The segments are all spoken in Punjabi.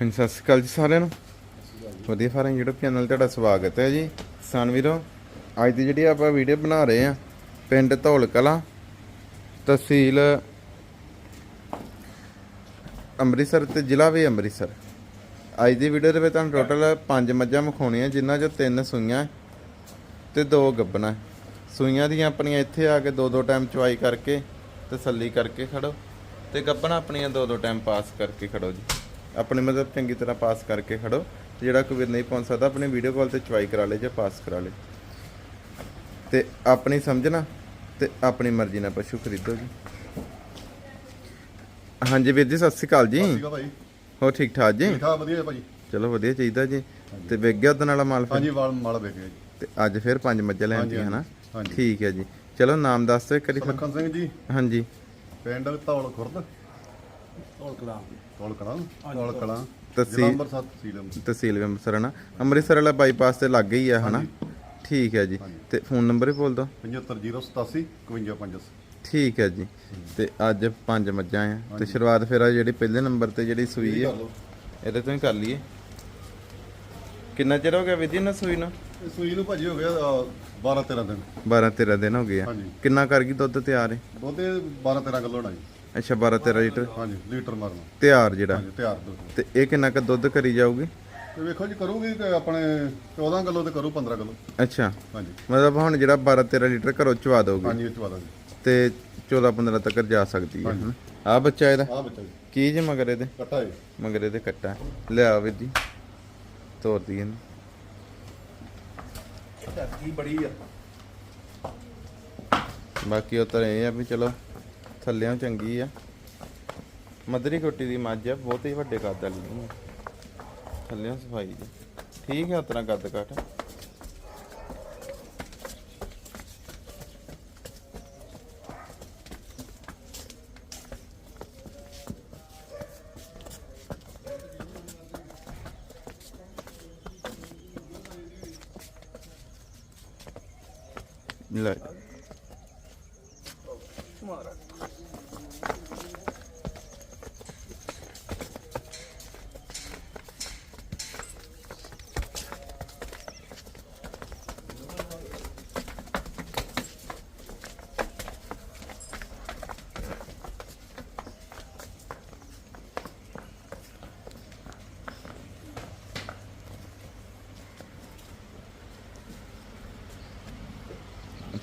ਹਾਂਜੀ, ਸਤਿ ਸ਼੍ਰੀ ਅਕਾਲ ਜੀ ਸਾਰਿਆਂ ਨੂੰ। ਵਧੀਆ ਫਾਰਮ YouTube ਚੈਨਲ ਤੁਹਾਡਾ ਸਵਾਗਤ ਹੈ ਜੀ। ਕਿਸਾਨ ਵੀਰੋ, ਅੱਜ ਦੀ ਜਿਹੜੀ ਆਪਾਂ ਵੀਡੀਓ ਬਣਾ ਰਹੇ ਆ ਪਿੰਡ ਧੌਲ ਕਲਾਂ, ਤਹਿਸੀਲ ਅੰਮ੍ਰਿਤਸਰ ਤੇ ਜ਼ਿਲ੍ਹਾ ਵੀ ਅੰਮ੍ਰਿਤਸਰ। ਅੱਜ ਦੀ ਵੀਡੀਓ ਦੇ ਵਿੱਚ ਤੁਹਾਨੂੰ ਟੋਟਲ ਪੰਜ ਮੱਝਾਂ ਵਿਖਾਉਣੀਆਂ, ਜਿਨ੍ਹਾਂ ਚੋਂ ਤਿੰਨ ਸੂਈਆਂ ਤੇ ਦੋ ਗੱਬਣਾ। ਸੂਈਆਂ ਦੀਆਂ ਆਪਣੀਆਂ ਇੱਥੇ ਆ ਕੇ ਦੋ ਦੋ ਟਾਈਮ ਚੁਆਈ ਕਰਕੇ ਤਸੱਲੀ ਕਰਕੇ ਖੜੋ ਤੇ ਗੱਬਣਾ ਆਪਣੀਆਂ ਦੋ ਦੋ ਟਾਈਮ ਪਾਸ ਕਰਕੇ ਖੜੋ ਜੀ। ਆਪਣੇ ਮਤਲਬ ਚੰਗੀ ਤਰ੍ਹਾਂ ਪਾਸ ਕਰਕੇ ਖੜੋ ਤੇ ਜਿਹੜਾ ਕੋਈ ਵੀਰ ਨਹੀਂ ਪਹੁੰਚ ਸਕਦਾ ਆਪਣੀ ਵੀਡੀਓ ਕਾਲ ਤੇ ਚੁਆਈ ਕਰਾ ਲੇ ਜਾਂ ਪਾਸ ਕਰਾ ਲੇ। ਤੇ ਆਪਣੀ ਸਮਝਣਾ ਤੇ ਆਪਣੀ ਮਰਜ਼ੀ ਨਾਲ ਪਸ਼ੂ ਖਰੀਦੋ ਜੀ। ਹਾਂਜੀ ਵੀਰ ਜੀ ਸਤਿ ਸ਼੍ਰੀ ਅਕਾਲ ਜੀ। ਠੀਕ ਆ ਭਾਈ। ਹੋ ਠੀਕ ਠਾਕ ਜੀ? ਠੀਕ ਆ ਵਧੀਆ ਭਾਜੀ ਚਲੋ ਵਧੀਆ ਚਾਹੀਦਾ ਜੀ। ਤੇ ਵਿਕ ਗਿਆ ਉਹਦੇ ਨਾਲ ਮਾਲ ਫਿਰ? ਹਾਂਜੀ ਵਾਲ ਮਾਲ ਵੇਖ ਗਿਆ ਜੀ। ਤੇ ਅੱਜ ਫਿਰ ਪੰਜ ਮੱਝਾਂ ਲੈਣ ਦੀਆਂ ਹਨਾ। ਠੀਕ ਹੈ ਜੀ। ਚਲੋ ਨਾਮ ਦੱਸ ਦਿਓ ਫਿਰ। ਸੁਲੱਖਣ ਸਿੰਘ ਜੀ। ਹਾਂਜੀ। ਪਿੰਡ ਧੌਲ ਖੁਰਦ। ਢੋਲ ਕਲਾਂ ਧੌਲ ਕਲਾਂ ਧੌਲ ਕਲਾਂ ਤਹਿਸੀਲ- ਵੀ ਅੰਮ੍ਰਿਤਸਰ ਹਨਾ ਅੰਮ੍ਰਿਤਸਰ ਵਾਲਾ ਬਾਈਪਾਸ ਤੇ ਲੱਗ ਹੀ ਆ ਹਨਾ ਠੀਕ ਹੈ ਜੀ। ਤੇ ਫੋਨ ਨੰਬਰ ਵੀ ਬੋਲ ਦਿਓ। 75087 515 ਠੀਕ ਹੈ ਜੀ। ਤੇ ਅੱਜ ਪੰਜ ਮੱਝਾਂ ਆ। ਤੇ ਸ਼ੁਰੂਆਤ ਫਿਰ ਆ ਜਿਹੜੀ ਪਹਿਲੇ ਨੰਬਰ ਤੇ ਜਿਹੜੀ ਸੂਈ ਹੈ ਇਹਦੇ ਤੋਂ ਹੀ ਕਰ ਲਈਏ। ਕਿੰਨਾ ਚਿਰ ਹੋ ਗਿਆ ਵਿਧੀ ਨਾ ਸੂਈ ਨੂੰ? ਸੂਈ ਨੂੰ ਭਾਜੀ ਹੋ ਗਿਆ 12 13 ਦਿਨ। 12 13 ਦਿਨ ਹੋ ਗਏ ਆ। ਕਿੰਨਾ ਕਰ ਗਈ ਦੁੱਧ ਤਿਆਰ ਹੈ ਦੁੱਧ 12 13 ਕਿਲੋ ਹੋਣਾ ਜੀ ਅੱਛਾ 12 13 ਲੀਟਰ? ਹਾਂਜੀ ਲੀਟਰ ਮਾਰਨਾ। ਤਿਆਰ ਜਿਹੜਾ? ਹਾਂਜੀ ਤਿਆਰ ਦੁੱਧ ਤੇ ਇਹ ਕਿੰਨਾ ਕ ਦੁੱਧ ਕਰੀ ਜਾਊਗੀ? ਤੇ ਵੇਖੋ ਜੀ ਕਰੂਗੀ ਤੇ ਆਪਣੇ 14 ਕਿਲੋ ਤੇ ਕਰੂ 15 ਕਿਲੋ। ਅੱਛਾ। ਹਾਂਜੀ। ਮਤਲਬ ਹੁਣ ਜਿਹੜਾ 12 13 ਲੀਟਰ ਘਰੋਂ ਚਵਾ ਦੋਗੇ? ਹਾਂਜੀ ਇਹ ਚਵਾ ਦਾਂਗੇ। ਤੇ 14 15 ਤੱਕ ਜਾ ਸਕਦੀ ਹੈ। ਹਨਾ ਆ ਬੱਚਾ ਇਹਦਾ? ਆ ਬੱਚਾ ਜੀ। ਕੀ ਜੇ ਮਗਰ ਇਹਦੇ? ਕੱਟਾ ਹੈ ਮਗਰ ਇਹਦੇ ਕੱਟਾ। ਲਿਆ ਵੀਰ ਜੀ। ਤੋਰ ਦੀ ਇਹਨੂੰ ਧਰਤੀ ਬੜੀ ਆ। ਬਾਕੀ ਉਹ ਤਾਂ ਇਹ ਆ ਵੀ ਚਲੋ। ਥੱਲਿਆਂ ਚੰਗੀ ਆ। ਮਦਰੀ ਕੋਟੀ ਦੀ ਮੱਝ ਆ, ਬਹੁਤ ਹੀ ਵੱਡੇ ਕੱਦ ਵਾਲੀ ਨਹੀਂ ਥੱਲਿਆਂ ਸਫ਼ਾਈ ਜੀ ਠੀਕ ਹੈ ਉਤਨਾ ਕੱਦ ਕੱਟ। ਲੈ।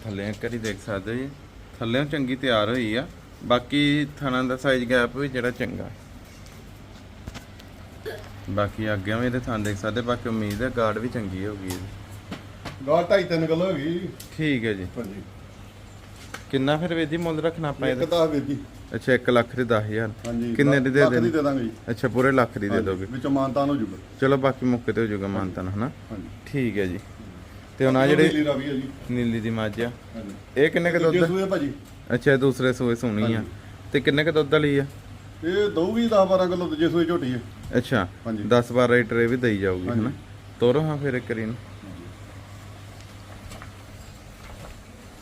ਥੱਲੇ ਕਰੀ ਦੇਖ ਸਕਦੇ ਹੋ ਜੀ। ਥੱਲੇ ਚੰਗੀ ਤਿਆਰ ਹੋਈ ਆ। ਬਾਕੀ ਥਣਾ ਦਾ ਸਾਈਜ਼ ਗੈਪ ਵੀ ਜਿਹੜਾ ਚੰਗਾ। ਬਾਕੀ ਅੱਗੇ ਵੀ ਇਹਦੇ ਥਣ ਦੇਖ ਸਕਦੇ ਬਾਕੀ ਉਮੀਦ ਹੈ ਗਾਰਡ ਵੀ ਚੰਗੀ ਹੋਗੀ ਇਹਦੀ। ਗਾਲ 2.5 3 ਕਿਲੋ ਹੋ ਗਈ ਠੀਕ ਹੈ ਜੀ। ਹਾਂਜੀ। ਕਿੰਨਾ ਫਿਰ ਵੇਦੀ ਮੁੱਲ ਰੱਖਣਾ ਆਪਾਂ ਇੱਕ ਇਹਦਾ ਤਾਂ ਵੀਰ ਜੀ। ਅੱਛਾ 1 ਲੱਖ ਦੇ 10000 ਹਾਂਜੀ ਕਿੰਨੇ ਦੀ ਦੇ ਲੱਖ ਦੀ ਦੇਣੀ? ਦੇ ਦਾਂਗੇ ਜੀ। ਅੱਛਾ ਪੂਰੇ ਲੱਖ ਦੀ ਦੇ ਦੋਗੇ। ਵਿੱਚੋਂ ਮਾਨਤਾਨ ਹੋ ਜੂਗਾ। ਚਲੋ ਬਾਕੀ ਮੌਕੇ ਤੇ ਹੋ ਜਾਊਗਾ ਮਾਨਤਨ ਹਨਾ? ਹਾਂਜੀ। ਠੀਕ ਹੈ ਜੀ। ਤੇ ਹੁਣ ਆ ਜਿਹੜੇ ਨੀਲੀ ਰਾਵੀ ਹੈ ਜੀ। ਨੀਲੀ ਦੀ ਮੱਝ ਆ। ਹਾਂਜੀ। ਇਹ ਕਿੰਨੇ ਕ ਦੁੱਧ ਸੂਏ ਭਾਜੀ। ਅੱਛਾ ਇਹ ਦੂਸਰੇ ਸੂਏ ਸੁਣੀ ਆ। ਤੇ ਕਿੰਨੇ ਕ ਦੁੱਧ ਵਾਲੀ ਆ? ਇਹ ਦਊਗੀ 10 12 ਕਿਲੋ ਦੂਜੇ ਸੂਏ ਝੋਟੀ ਹੈ ਅੱਛਾ ਹਾਂਜੀ। 10 12 ਲੀਟਰ ਇਹ ਵੀ ਦਈ ਜਾਊਗੀ ਹਾਂਜੀ। ਹਨਾ ਤੋਰੋ ਹਾਂ ਫਿਰ ਇੱਕ ਵਾਰੀ ਨੂੰ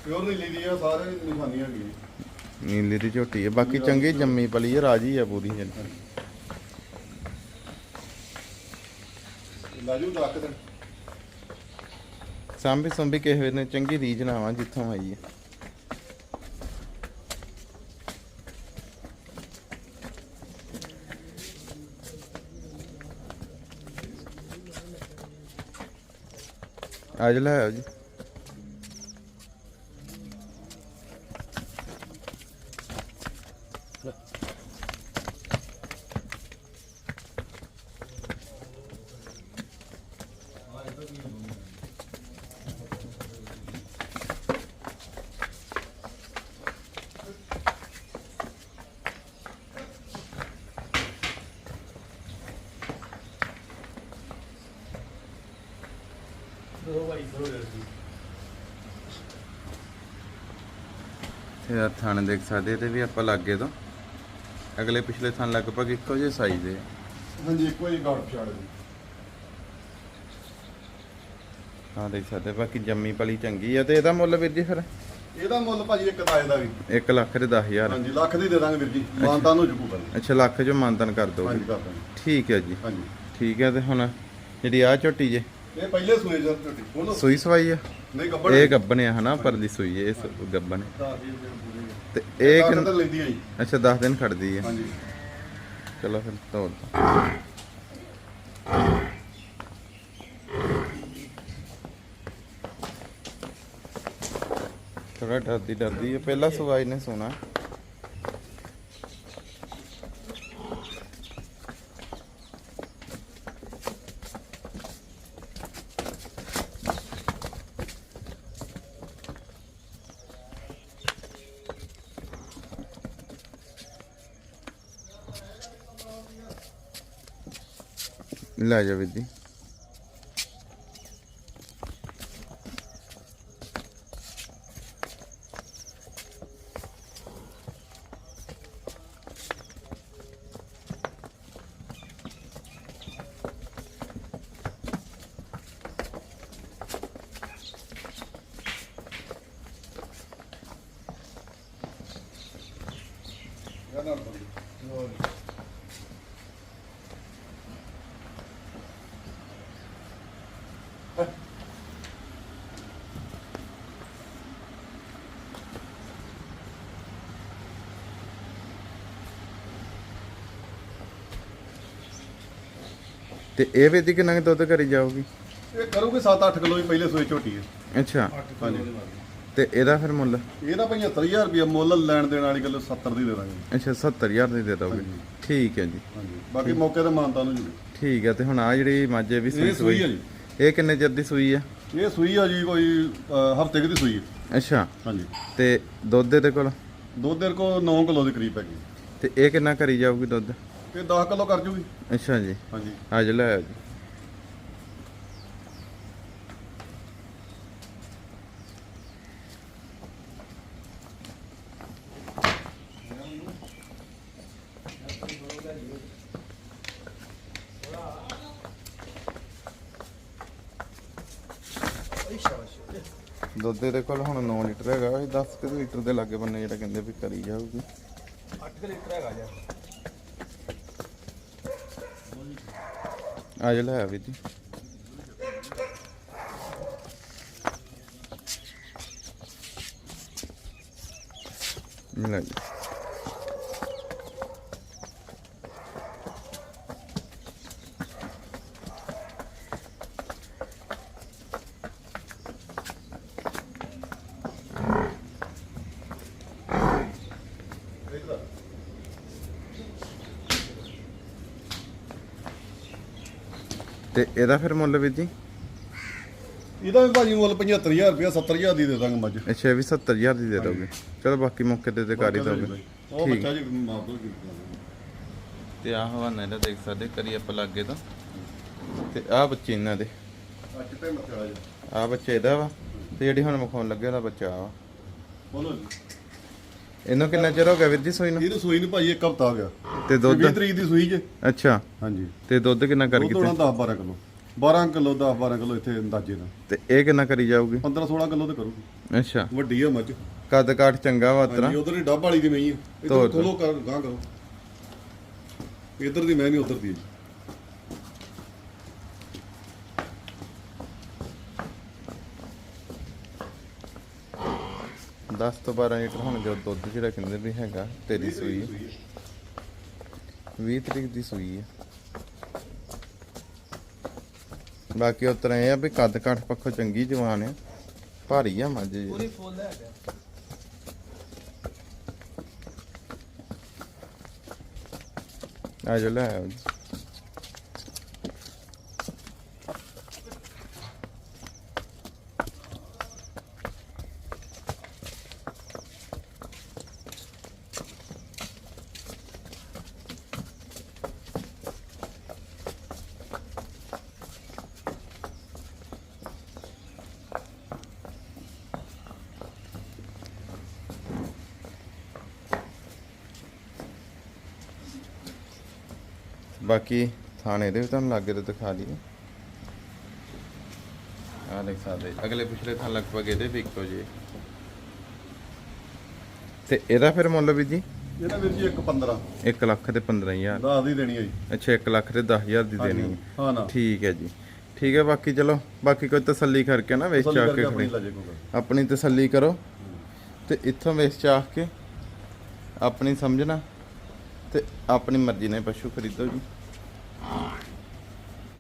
ਪਿਓਰ ਨੀਲੀ ਦੀ ਆ ਸਾਰੇ ਨਿਸ਼ਾਨੀਆਂ ਹੈਗੀਆਂ ਨੀਲੀ ਦੀ ਝੋਟੀ ਹੈ ਬਾਕੀ ਚੰਗੀ ਜੰਮੀ ਪਲੀ ਹੈ ਰਾਜੀ ਆ ਪੂਰੀ ਜਨ ਲਾਜੂ ਰੱਖ ਦੇ ਸਾਂਭੀ ਸੰਭੀ ਕਿਸੇ ਵੇਲੇ ਨੇ ਚੰਗੀ ਰੀਝ ਨਾ ਆਵਾਂ ਜਿੱਥੋਂ ਆਈ ਹੈ ਅੱਜ ਲੈ ਜੀ। ਦੋ ਦੋ ਤੇ ਆਹ ਥਣ ਦੇਖ ਸਕਦੇ ਇਹਦੇ ਵੀ ਆਪਾਂ ਲਾਗੇ ਤੋਂ। ਅਗਲੇ ਪਿਛਲੇ ਥਣ ਲਗਭਗ ਇੱਕੋ ਜਿਹੇ ਸਾਈਜ਼ ਦੇ। ਹਾਂਜੀ ਕੋਈ ਗਾੜ ਪਛਾੜ ਜੀ। ਹਾਂ ਦੇਖ ਸਕਦੇ ਬਾਕੀ ਜੰਮੀ ਪਲੀ ਚੰਗੀ ਆ ਤੇ ਇਹਦਾ ਮੁੱਲ ਵੀਰ ਜੀ ਫਿਰ? ਇਹਦਾ ਮੁੱਲ ਭਾਜੀ ਇੱਕ ਦਾਜ ਦਾ ਵੀ। 1 ਲੱਖ ਦੇ 10000 ਹਾਂਜੀ ਲੱਖ ਦੀ ਦੇ ਦਾਂਗੇ ਵੀਰ ਜੀ। ਮਾਨਤਾ ਨੂੰ ਜੁਕੂ ਪਹਿਲਾਂ ਅੱਛਾ ਲੱਖ ਜੋ ਮਾਨਤਨ ਕਰ ਦੋਗੇ ਹਾਂਜੀ ਕਰ ਦਾਂਗੇ ਠੀਕ ਹੈ ਜੀ। ਹਾਂਜੀ। ਠੀਕ ਹੈ ਤੇ ਹੁਣ ਜਿਹੜੀ ਆ ਝੋਟੀ ਜੇ ਇਹ ਪਹਿਲੇ ਸੂਏ ਸੂਈ ਸਵਾਈ ਆ? ਨਹੀਂ ਗੱਬੜ ਇਹ ਗੱਬਣ ਆ ਹਨਾ ਪਰਲੀ ਸੂਈ ਇਹ ਗੱਬਣ ਹੈ ਤੇ ਇਹ ਕਿੰਨ- ਤਾਂ ਲੈਂਦੀ ਆ ਜੀ। ਅੱਛਾ 10 ਦਿਨ ਖੜਦੀ ਹਾਂਜੀ। ਚਲੋ ਫਿਰ ਤੋੜ ਥੋੜਾ ਡਰਦੀ ਡਰਦੀ ਹੈ ਪਹਿਲਾ ਸਵਾਈ ਨੇ ਸੋਣਾ। ਲੈ ਜਾ ਵੀਰ ਜੀ ਤੇ ਇਹ ਵੀਰ ਜੀ ਕਿੰਨਾ ਕੁ ਦੁੱਧ ਕਰੀ ਜਾਊਗੀ? ਇਹ ਕਰੋਗੇ 7-8 ਕਿਲੋ ਹੀ ਪਹਿਲੇ ਸੂਏ ਝੋਟੀ ਹੈ। ਅੱਛਾ। ਹਾਂਜੀ। ਤੇ ਇਹਦਾ ਫਿਰ ਮੁੱਲ? ਇਹਦਾ 75000 ਰੁਪਏ ਮੁੱਲ ਲੈਣ ਦੇਣ ਵਾਲੀ ਗੱਲ 70 ਦੀ ਦੇ ਦਾਂਗੇ। ਅੱਛਾ 70000 ਦੀ ਦੇ ਦੋਗੇ। ਹਾਂਜੀ। ਠੀਕ ਹੈ ਜੀ। ਹਾਂਜੀ। ਬਾਕੀ ਮੌਕੇ ਤੇ ਮਾਨਤਾ ਨੂੰ ਜੀ ਠੀਕ ਹੈ ਤੇ ਹੁਣ ਆ ਜਿਹੜੀ ਮਾਝੇ ਵੀ ਸੂਈ ਇਹ ਸੂਈ ਆ ਜੀ। ਇਹ ਕਿੰਨੇ ਚਿਰ ਦੀ ਸੂਈ ਆ ਇਹ ਸੂਈ ਆ ਜੀ ਕੋਈ ਹਫ਼ਤੇ ਕੁ ਦੀ ਸੂਈ ਹੈ। ਅੱਛਾ। ਹਾਂਜੀ। ਤੇ ਦੁੱਧ ਇਹਦੇ ਕੋਲ? ਦੁੱਧ ਦੇ ਕੋ 9 ਕਿਲੋ ਦੇ ਕਰੀਬ ਹੈਗੀ। ਤੇ ਇਹ ਕਿੰਨਾ ਕਰੀ ਜਾਊਗੀ ਦੁੱਧ? ਇਹ 10 ਕਿਲੋ ਕਰ ਜੂਗੀ। ਅੱਛਾ ਜੀ। ਹਾਂਜੀ। ਅੱਜ ਲੈ ਆਓ ਜੀ। ਦੁੱਧ ਦੇ ਕੋਲ ਹੁਣ 9 ਲੀਟਰ ਹੈਗਾ ਇਹ 10 ਕਿ ਲੀਟਰ ਦੇ ਲਾਗੇ ਬੰਨੇ ਜਿਹੜਾ ਕਹਿੰਦੇ ਵੀ ਕਰੀ ਜਾਊਗੀ। 8 ਲੀਟਰ ਹੈਗਾ ਜੀ। ਅੱਜ ਲੈ ਆ ਵੀ ਜੀ। ਲੈ ਜੀ। ਤੇ ਇਹਦਾ ਫਿਰ ਮੁੱਲ ਵੀ ਜੀ? ਇਹਦਾ ਵੀ ਭਾਜੀ ਮੁੱਲ 75000 ਰੁਪਏ 70000 ਦੀ ਦੇ ਦਾਂਗੇ ਮੱਝ। ਅੱਛਾ ਇਹ ਵੀ 70000 ਦੀ ਦੇ ਦੋਗੇ। ਚਲੋ ਬਾਕੀ ਮੌਕੇ ਤੇ ਤੇ ਕਰ ਹੀ ਦੋਗੇ। ਉਹ। ਬੱਚਾ ਜੀ ਮਾਪ ਦੋ ਤੇ ਆਹ ਹਵਾਨਾ ਇਹਦਾ ਦੇਖ ਸਕਦੇ ਕਰੀ ਆਪਾਂ ਲੱਗੇ ਤਾਂ। ਤੇ ਆਹ ਬੱਚੇ ਇਹਨਾਂ ਦੇ। ਅੱਜ ਤੇ ਮੱਥਾ ਜੀ। ਆਹ ਬੱਚੇ ਇਹਦਾ ਵਾ। ਤੇ ਜਿਹੜੀ ਹੁਣ ਮਖਾਉਣ ਲੱਗੇ ਉਹਦਾ ਬੱਚਾ ਆ ਵਾ। ਬੋਲੋ ਜੀ। ਇਹਨੂੰ ਕਿੰਨਾ ਚਿਰ ਹੋ ਗਿਆ ਵੀਰ ਜੀ ਸੋਈ ਨੂੰ? ਇਹਨੂੰ ਸੂਈ ਨੂੰ ਭਾਜੀ ਇੱਕ ਹਫਤਾ ਹੋ ਗਿਆ। ਤੇ ਦੁੱਧ? 20 ਤਰੀਕ ਦੀ ਸੂਈ ਜੇ। ਅੱਛਾ। ਹਾਂਜੀ। ਤੇ ਦੁੱਧ ਕਿੰਨਾ ਕਰ ਕੀਤਾ 10 12 ਕਿਲੋ। 12 ਕਿਲੋ 10 12 ਕਿਲੋ ਇੱਥੇ ਅੰਦਾਜ਼ੇ ਨਾਲ। ਤੇ ਇਹ ਕਿੰਨਾ ਕਰੀ ਜਾਊਗੀ? 15 16 ਕਿਲੋ ਤੇ ਕਰੂਗੀ। ਅੱਛਾ। ਵੱਡੀ ਆ ਮੱਝ। ਕੱਦ ਕਾਠ ਚੰਗਾ ਵਾ ਤਰਾ। ਹਾਂਜੀ ਉਧਰ ਹੀ ਡੱਬ ਵਾਲੀ ਦੀ ਮਈ ਤੋਰ ਇਧਰ। ਖੋਲੋ ਕਰ ਗਾਂ ਕਰੋ। ਇਧਰ ਦੀ ਮੈਂ ਨਹੀਂ ਉਧਰ ਦੀ ਜੀ। 10 ਤੋਂ 12 ਲੀਟਰ ਹੁਣ ਜੋ ਦੁੱਧ ਜਿਹੜਾ ਕਹਿੰਦੇ ਵੀ ਹੈਗਾ ਤੇਰੀ ਸੂਈ 20 ਤਰੀਕ ਦੀ ਸੂਈ ਹੈ ਬਾਕੀ ਉਸ ਤਰ੍ਹਾਂ ਇਹ ਆ ਵੀ ਕੱਦ ਕਾਠ ਪੱਖੋਂ ਚੰਗੀ ਜਵਾਨ ਆ। ਭਾਰੀ ਆ ਮੱਝ ਜੀ। ਪੂਰੀ ਫੁੱਲ ਹੈਗਾ ਆ ਜਾ ਲੈ ਆਓ ਬਾਕੀ ਥਾਣੇ ਦੇ ਵੀ ਤੁਹਾਨੂੰ ਲਾਗੇ ਤੇ ਦਿਖਾ ਲਈਏ। ਆ ਦੇਖ ਸਕਦੇ। ਅਗਲੇ ਪਿਛਲੇ ਥਾਂ ਲਗਭਗ ਇਹਦੇ ਵੀ ਇੱਕੋ ਜਿਹੇ। ਤੇ ਇਹਦਾ ਫਿਰ ਮੁੱਲ ਵੀ ਜੀ? ਇਹਦਾ ਵੀਰ ਜੀ 1.15 1 ਲੱਖ ਤੇ 15000 10 ਦੀ ਦੇਣੀ ਹੈ ਜੀ। ਅੱਛਾ 1 ਲੱਖ ਤੇ 10000 ਦੀ ਦੇਣੀ ਹੈ ਹਾਂ ਨਾ। ਠੀਕ ਹੈ ਜੀ। ਠੀਕ ਹੈ ਬਾਕੀ ਚਲੋ ਬਾਕੀ ਕੋਈ ਤਸੱਲੀ ਕਰਕੇ ਨਾ ਵੇਚ ਤਸੱਲੀ ਚਾ ਕਰਕੇ ਕੇ ਆਪਣੀ ਤਸੱਲੀ ਕਰੋ। ਤੇ ਇੱਥੋਂ ਵੇਚ ਚਾਹ ਕੇ ਆਪਣੀ ਸਮਝਣਾ ਤੇ ਆਪਣੀ ਮਰਜ਼ੀ ਨਾਲ ਪਸ਼ੂ ਖਰੀਦੋ ਜੀ। on.